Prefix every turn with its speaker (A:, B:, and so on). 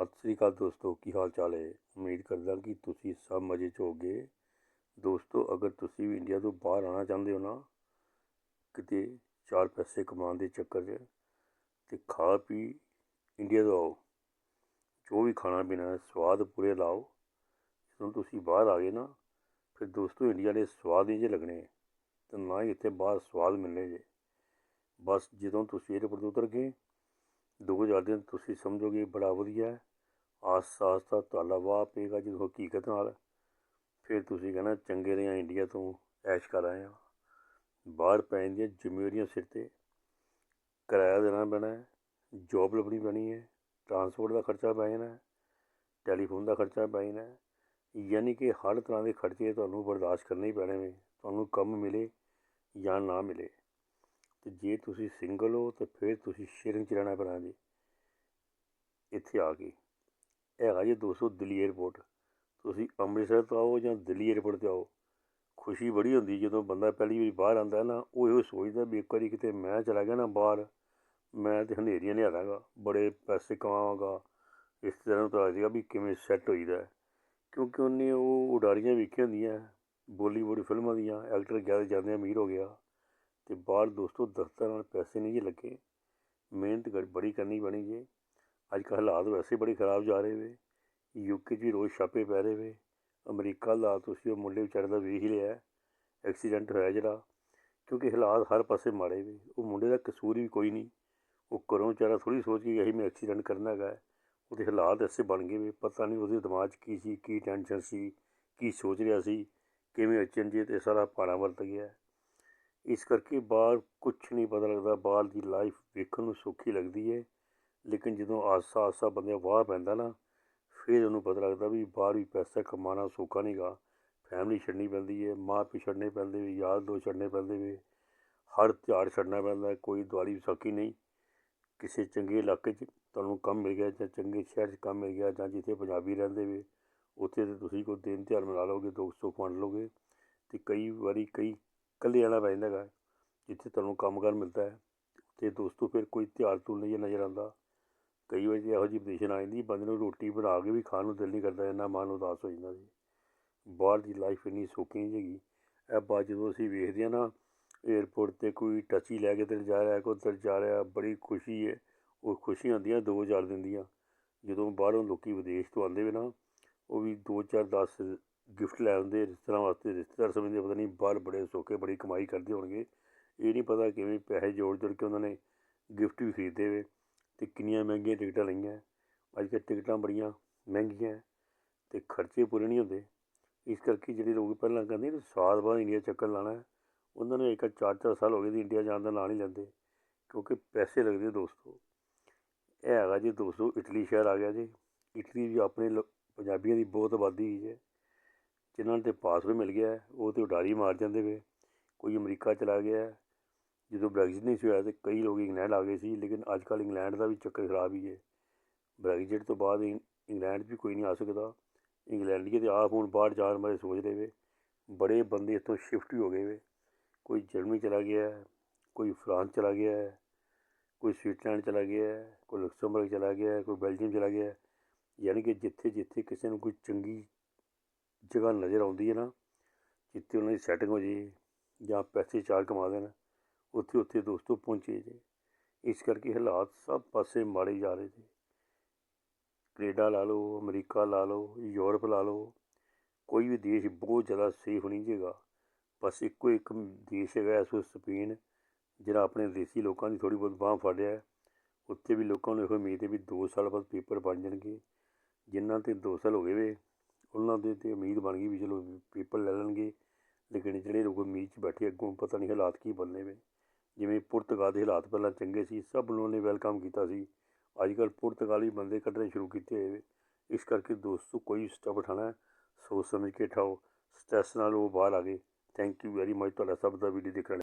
A: ਸਤਿ ਸ੍ਰੀ ਅਕਾਲ ਦੋਸਤੋ, ਕੀ ਹਾਲ ਚਾਲ ਹੈ? ਉਮੀਦ ਕਰਦਾ ਕਿ ਤੁਸੀਂ ਸਭ ਮਜ਼ੇ 'ਚ ਹੋਗੇ ਦੋਸਤੋ, ਅਗਰ ਤੁਸੀਂ ਵੀ ਇੰਡੀਆ ਤੋਂ ਬਾਹਰ ਆਉਣਾ ਚਾਹੁੰਦੇ ਹੋ ਨਾ, ਕਿਤੇ ਚਾਰ ਪੈਸੇ ਕਮਾਉਣ ਦੇ ਚੱਕਰ 'ਚ, ਤੇ ਖਾ ਪੀ ਇੰਡੀਆ ਤੋਂ ਆਓ। ਜੋ ਵੀ ਖਾਣਾ ਪੀਣਾ, ਸਵਾਦ ਪੂਰੇ ਲਾਓ। ਜਦੋਂ ਤੁਸੀਂ ਬਾਹਰ ਆ ਗਏ ਨਾ, ਫਿਰ ਦੋਸਤੋ, ਇੰਡੀਆ ਦੇ ਸਵਾਦ ਨਹੀਂ ਜੇ ਲੱਗਣੇ। ਤੇ ਨਾ ਹੀ ਇੱਥੇ ਬਾਹਰ ਸਵਾਦ ਮਿਲਣੇ ਜੇ। ਬਸ ਜਦੋਂ ਤੁਸੀਂ ਏਅਰਪੋਰਟ ਤੋਂ ਉਤਰ ਗਏ, ਦੋ ਚਾਰ ਤੁਸੀਂ ਸਮਝੋਗੇ ਬੜਾ ਵਧੀਆ ਆਸਤਾ ਆਸਤਾ ਤੁਹਾਡਾ ਵਾਹ ਪਏਗਾ ਜਦੋਂ ਹਕੀਕਤ ਨਾਲ। ਫਿਰ ਤੁਸੀਂ ਕਹਿਣਾ, ਚੰਗੇ ਰਹੇ ਇੰਡੀਆ ਤੋਂ, ਐਸ਼ ਕਰ ਆਏ ਆ। ਬਾਹਰ ਪੈ ਜਾਂਦੀਆਂ ਜ਼ਿੰਮੇਵਾਰੀਆਂ ਸਿਰ 'ਤੇ। ਕਿਰਾਇਆ ਦੇਣਾ ਪੈਣਾ ਜੋਬ ਲੱਭਣੀ ਪੈਣੀ ਹੈ ਟਰਾਂਸਪੋਰਟ ਦਾ ਖਰਚਾ ਪੈ ਜਾਣਾ ਟੈਲੀਫੋਨ ਦਾ ਖਰਚਾ ਪੈ ਜਾਣਾ ਯਾਨੀ ਕਿ ਹਰ ਤਰ੍ਹਾਂ ਦੇ ਖਰਚੇ ਤੁਹਾਨੂੰ ਬਰਦਾਸ਼ਤ ਕਰਨੇ ਹੀ ਪੈਣੇ ਨੇ, ਤੁਹਾਨੂੰ ਕੰਮ ਮਿਲੇ ਜਾਂ ਨਾ ਮਿਲੇ। ਤੇ ਜੇ ਤੁਸੀਂ ਸਿੰਗਲ ਹੋ, ਤਾਂ ਫਿਰ ਤੁਸੀਂ ਸ਼ੇਅਰਿੰਗ 'ਚ ਰਹਿਣਾ ਪੈਣਾ ਜੀ। ਇੱਥੇ ਆ ਕੇ। ਹੈਗਾ ਜੀ ਦੋਸਤੋ ਦਿੱਲੀ ਏਅਰਪੋਰਟ ਤੁਸੀਂ ਅੰਮ੍ਰਿਤਸਰ ਤੋਂ ਆਓ ਜਾਂ ਦਿੱਲੀ ਏਅਰਪੋਰਟ 'ਤੇ ਆਓ। ਖੁਸ਼ੀ ਬੜੀ ਹੁੰਦੀ ਜਦੋਂ ਬੰਦਾ ਪਹਿਲੀ ਵਾਰੀ ਬਾਹਰ ਆਉਂਦਾ ਨਾ, ਉਹ ਇਹੋ ਸੋਚਦਾ ਵੀ ਇੱਕ ਵਾਰੀ ਕਿਤੇ ਮੈਂ ਚਲਾ ਗਿਆ ਨਾ ਬਾਹਰ, ਮੈਂ ਤੇ ਹਨੇਰੀਆਂ ਲਿਆਦਾਂਗਾ ਬੜੇ ਪੈਸੇ ਕਮਾਵਾਂਗਾ, ਇਸ ਤਰ੍ਹਾਂ ਤਾਂ ਆ ਜਾਏਗਾ ਵੀ ਕਿਵੇਂ ਸੈੱਟ ਹੋਈਦਾ ਕਿਉਂਕਿ ਉਹਨੇ ਉਹ ਉਡਾਰੀਆਂ ਵੇਖੀਆਂ ਹੁੰਦੀਆਂ ਬੋਲੀਵੁੱਡ ਫਿਲਮਾਂ ਦੀਆਂ ਐਕਟਰ ਗਿਆ ਜਾਂਦੇ ਅਮੀਰ ਹੋ ਗਿਆ ਤੇ ਬਾਹਰ ਦੋਸਤੋ ਦਫ਼ਤਰ ਨਾਲ ਪੈਸੇ ਨਹੀਂ ਜੇ ਲੱਗੇ। ਮਿਹਨਤ ਬੜੀ ਕਰਨੀ ਪੈਣੀ ਜੇ। ਅੱਜ ਕੱਲ੍ਹ ਹਾਲਾਤ ਵੈਸੇ ਬੜੇ ਖਰਾਬ ਜਾ ਰਹੇ ਵੇ ਯੂਕੇ 'ਚ ਵੀ ਰੋਜ਼ ਛਾਪੇ ਪੈ ਰਹੇ ਵੇ ਅਮਰੀਕਾ ਲਾ ਤੁਸੀਂ ਉਹ ਮੁੰਡੇ ਵਿਚਾਰੇ ਦਾ ਵੇਖ ਹੀ ਲਿਆ। ਐਕਸੀਡੈਂਟ ਹੋਇਆ ਜਿਹੜਾ, ਕਿਉਂਕਿ ਹਾਲਾਤ ਹਰ ਪਾਸੇ ਮਾੜੇ ਵੇ ਉਹ ਮੁੰਡੇ ਦਾ ਕਸੂਰ ਵੀ ਕੋਈ ਨਹੀਂ। ਉਹ ਘਰੋਂ ਵਿਚਾਰਾ ਥੋੜੀ ਸੋਚ ਕੇ ਗਿਆ ਮੈਂ ਐਕਸੀਡੈਂਟ ਕਰਨਾ ਹੈਗਾ। ਉਹਦੇ ਹਾਲਾਤ ਐਸੇ ਬਣ ਗਏ ਵੇ ਪਤਾ ਨਹੀਂ ਉਹਦੇ ਦਿਮਾਗ 'ਚ ਕੀ ਸੀ, ਕੀ ਟੈਨਸ਼ਨ ਸੀ, ਕੀ ਸੋਚ ਰਿਹਾ ਸੀ, ਕਿਵੇਂ ਅਚਨਜੀਤ ਇਹ ਸਾਰਾ ਪਾਣਾ ਵਰਤ ਗਿਆ। ਇਸ ਕਰਕੇ ਬਾਹਰ ਕੁਝ ਨਹੀਂ ਪਤਾ ਲੱਗਦਾ। ਬਾਹਰ ਦੀ ਲਾਈਫ ਵੇਖਣ ਨੂੰ ਸੌਖੀ ਲੱਗਦੀ ਹੈ। ਲੇਕਿਨ ਜਦੋਂ ਆਸਾ ਆਸਾ ਬੰਦੇ ਵਾਹ ਪੈਂਦਾ ਨਾ, ਫਿਰ ਉਹਨੂੰ ਪਤਾ ਲੱਗਦਾ ਵੀ ਬਾਹਰ ਵੀ ਪੈਸਾ ਕਮਾਉਣਾ ਸੌਖਾ ਨਹੀਂਗਾ ਫੈਮਿਲੀ ਛੱਡਣੀ ਪੈਂਦੀ ਹੈ ਮਾਂ ਪਿਓ ਛੱਡਣੇ ਪੈਂਦੇ ਵੀ ਯਾਰ ਦੋ ਛੱਡਣੇ ਪੈਂਦੇ ਵੀ। ਹਰ ਤਿਉਹਾਰ ਛੱਡਣਾ ਪੈਂਦਾ, ਕੋਈ ਦਿਵਾਲੀ ਵਿਸਾਖੀ ਨਹੀਂ। ਕਿਸੇ ਚੰਗੇ ਇਲਾਕੇ 'ਚ ਤੁਹਾਨੂੰ ਕੰਮ ਮਿਲ ਗਿਆ ਜਾਂ ਚੰਗੇ ਸ਼ਹਿਰ 'ਚ ਕੰਮ ਮਿਲ ਗਿਆ ਜਾਂ ਜਿੱਥੇ ਪੰਜਾਬੀ ਰਹਿੰਦੇ ਵੇ, ਉੱਥੇ ਤੇ ਤੁਸੀਂ ਕੋਈ ਦਿਨ ਤਿਉਹਾਰ ਮਨਾ ਲਓਗੇ ਸੁੱਖ ਵੰਡ ਲਓਗੇ ਤੇ ਕਈ ਵਾਰੀ ਕਈ ਇਕੱਲੇ ਆਣਾ ਪੈ ਜਾਂਦਾ ਹੈਗਾ, ਜਿੱਥੇ ਤੁਹਾਨੂੰ ਕੰਮ ਕਰ ਮਿਲਦਾ ਹੈ। ਤੇ ਦੋਸਤੋ ਫਿਰ ਕੋਈ ਤਿਉਹਾਰ ਤੋਂ ਨਹੀਂ ਨਜ਼ਰ ਆਉਂਦਾ। ਕਈ ਵਾਰੀ ਇਹੋ ਜਿਹੀ ਪੋਜੀਸ਼ਨ ਆ ਜਾਂਦੀ ਬੰਦੇ ਨੂੰ ਰੋਟੀ ਬਣਾ ਕੇ ਵੀ ਖਾਣ ਨੂੰ ਦਿਲ ਨਹੀਂ ਕਰਦਾ, ਇੰਨਾ ਮਨ ਉਦਾਸ ਹੋ ਜਾਂਦਾ ਜੀ। ਬਾਹਰ ਦੀ ਲਾਈਫ ਇੰਨੀ ਸੌਖੀ ਨਹੀਂ ਹੈਗੀ। ਇਹ ਬਾਅਦ ਜਦੋਂ ਅਸੀਂ ਵੇਖਦੇ ਹਾਂ ਨਾ ਏਅਰਪੋਰਟ 'ਤੇ ਕੋਈ ਟੱਚੀ ਲੈ ਕੇ ਤੇ ਜਾ ਰਿਹਾ, ਕੋਈ ਉੱਧਰ ਜਾ ਰਿਹਾ, ਬੜੀ ਖੁਸ਼ੀ ਹੈ, ਉਹ ਖੁਸ਼ੀਆਂ ਹੁੰਦੀਆਂ, ਦੋ ਚਾਰ ਦਿਨ ਦੀਆਂ। ਜਦੋਂ ਬਾਹਰੋਂ ਲੋਕੀ ਵਿਦੇਸ਼ ਤੋਂ ਆਉਂਦੇ ਵੇ ਨਾ, ਉਹ ਵੀ ਦੋ ਚਾਰ ਦਸ ਗਿਫਟ ਲੈ ਆਉਂਦੇ, ਰਿਸ਼ਤੇਦਾਰਾਂ ਵਾਸਤੇ, ਰਿਸ਼ਤੇਦਾਰ ਸਮਝਦੇ ਪਤਾ ਨਹੀਂ ਬਾਹਰ ਬੜੇ ਸੌਖੇ, ਬੜੀ ਕਮਾਈ ਕਰਦੇ ਹੋਣਗੇ। ਇਹ ਨਹੀਂ ਪਤਾ ਕਿਵੇਂ ਪੈਸੇ ਜੋੜ ਜੋੜ ਕੇ ਉਹਨਾਂ ਨੇ ਗਿਫਟ ਵੀ ਖਰੀਦੇ ਵੇ। ਅਤੇ ਕਿੰਨੀਆਂ ਮਹਿੰਗੀਆਂ ਟਿਕਟਾਂ ਲਈਆਂ। ਅੱਜ ਕੱਲ੍ਹ ਟਿਕਟਾਂ ਬੜੀਆਂ ਮਹਿੰਗੀਆਂ ਅਤੇ ਖਰਚੇ ਪੂਰੇ ਨਹੀਂ ਹੁੰਦੇ। ਇਸ ਕਰਕੇ ਜਿਹੜੇ ਲੋਕ ਪਹਿਲਾਂ ਕਹਿੰਦੇ ਸਾਲ ਬਾਅਦ ਇੰਡੀਆ ਚੱਕਰ ਲਾਣਾ ਉਹਨਾਂ ਨੇ ਇੱਕ ਚਾਰ ਚਾਰ ਸਾਲ ਹੋ ਗਏ ਦੀ ਇੰਡੀਆ ਜਾਣ ਦਾ ਨਾਂ ਨਹੀਂ ਲੈਂਦੇ, ਕਿਉਂਕਿ ਪੈਸੇ ਲੱਗਦੇ ਦੋਸਤੋ। ਇਹ ਹੈਗਾ ਜੀ ਦੋਸਤੋ, ਇਟਲੀ ਸ਼ਹਿਰ ਆ ਗਿਆ ਜੀ। ਇਟਲੀ ਵੀ ਆਪਣੇ ਪੰਜਾਬੀਆਂ ਦੀ ਬਹੁਤ ਆਬਾਦੀ ਹੈ ਜਿਨ੍ਹਾਂ ਨੂੰ ਤੇ ਪਾਸਪੋਰਟ ਮਿਲ ਗਿਆ, ਉਹ ਤੇ ਉਡਾਰੀ ਮਾਰ ਜਾਂਦੇ ਵੇ ਕੋਈ ਅਮਰੀਕਾ ਚਲਾ ਗਿਆ ਜਦੋਂ ਬ੍ਰੈਗਜ਼ਿਟ ਨਹੀਂ ਸੀ ਹੋਇਆ ਤੇ ਕਈ ਲੋਕ ਇੰਗਲੈਂਡ ਆ ਗਏ ਸੀ, ਲੇਕਿਨ ਅੱਜ ਕੱਲ੍ਹ ਇੰਗਲੈਂਡ ਦਾ ਵੀ ਚੱਕਰ ਖਰਾਬ ਹੀ ਹੈ। ਬ੍ਰੈਗਜ਼ਿਟ ਤੋਂ ਬਾਅਦ ਇੰਗਲੈਂਡ ਵੀ ਕੋਈ ਨਹੀਂ ਆ ਸਕਦਾ। ਇੰਗਲੈਂਡੀਏ ਤੇ ਆਪ ਹੁਣ ਬਾਹਰ ਜਾਣ ਬਾਰੇ ਸੋਚ ਰਹੇ ਵੇ। ਬੜੇ ਬੰਦੇ ਇੱਥੋਂ ਸ਼ਿਫਟ ਹੀ ਹੋ ਗਏ ਵੇ। ਕੋਈ ਜਰਮਨੀ ਚਲਾ ਗਿਆ, ਕੋਈ ਫਰਾਂਸ ਚਲਾ ਗਿਆ, ਕੋਈ ਸਵਿਟਜ਼ਰਲੈਂਡ ਚਲਾ ਗਿਆ, ਕੋਈ ਲਕਸਮਬਰਗ ਚਲਾ ਗਿਆ, ਕੋਈ ਬੈਲਜੀਅਮ ਚਲਾ ਗਿਆ। ਯਾਨੀ ਕਿ ਜਿੱਥੇ ਜਿੱਥੇ ਕਿਸੇ ਨੂੰ ਕੋਈ ਚੰਗੀ ਜਗ੍ਹਾ ਨਜ਼ਰ ਆਉਂਦੀ ਹੈ ਨਾ, ਜਿੱਥੇ ਉਹਨਾਂ ਦੀ ਸੈਟਿੰਗ ਹੋ ਜੇ ਜਾਂ ਪੈਸੇ ਚਾਰ ਕਮਾ ਦੇਣ ਉੱਥੇ ਉੱਥੇ ਦੋਸਤੋ ਪਹੁੰਚੇ ਜੇ। ਇਸ ਕਰਕੇ ਹਾਲਾਤ ਸਭ ਪਾਸੇ ਮਾੜੇ ਜਾ ਰਹੇ ਜੀ। ਕੈਨੇਡਾ ਲਾ ਲਓ, ਅਮਰੀਕਾ ਲਾ ਲਓ, ਯੂਰਪ ਲਾ ਲਓ, ਕੋਈ ਵੀ ਦੇਸ਼ ਬਹੁਤ ਜ਼ਿਆਦਾ ਸੇਫ ਨਹੀਂ ਜੇਗਾ। ਬਸ ਇੱਕੋ ਇੱਕ ਦੇਸ਼ ਹੈਗਾ, ਇਸ ਵਕਤ ਸਪੇਨ, ਜਿਹੜਾ ਆਪਣੇ ਦੇਸੀ ਲੋਕਾਂ ਦੀ ਥੋੜ੍ਹੀ ਬਹੁਤ ਬਾਂਹ ਫੜ ਰਿਹਾ। ਉੱਥੇ ਵੀ ਲੋਕਾਂ ਨੂੰ ਇਹੋ ਉਮੀਦ ਹੈ ਵੀ ਦੋ ਸਾਲ ਬਾਅਦ ਪੇਪਰ ਬਣ ਜਾਣਗੇ। ਜਿਨ੍ਹਾਂ 'ਤੇ ਦੋ ਸਾਲ ਹੋ ਗਏ ਵੇ, ਉਹਨਾਂ ਦੇ ਤੇ ਉਮੀਦ ਬਣ ਗਈ ਵੀ ਚਲੋ ਪੇਪਰ ਲੈ ਲੈਣਗੇ ਲੇਕਿਨ ਜਿਹੜੇ ਲੋਕ ਉਮੀਦ 'ਚ ਬੈਠੇ ਅੱਗੋਂ ਪਤਾ ਨਹੀਂ ਹਾਲਾਤ ਕੀ ਬਣਨੇ ਵੇ। ਜਿਵੇਂ ਪੁਰਤਗਾਲ ਦੇ ਹਾਲਾਤ ਪਹਿਲਾਂ ਚੰਗੇ ਸੀ, ਸਭ ਨੂੰ ਉਹਨੇ ਵੈਲਕਮ ਕੀਤਾ ਸੀ। ਅੱਜ ਕੱਲ੍ਹ ਪੁਰਤਗਾਲੀ ਬੰਦੇ ਕੱਢਣੇ ਸ਼ੁਰੂ ਕੀਤੇ ਹੋਏ ਇਸ ਕਰਕੇ ਦੋਸਤੋ, ਕੋਈ ਸਟੈਪ ਉਠਾਣਾ ਸੋਚ ਸਮਝ ਕੇ ਉਠਾਓ। ਸਟ੍ਰੈਸ ਨਾਲ ਉਹ ਬਾਹਰ ਆ ਗਏ। ਥੈਂਕ ਯੂ ਵੈਰੀ ਮਚ ਤੁਹਾਡਾ ਸਭ ਦਾ ਵੀਡੀਓ ਦੇਖਣ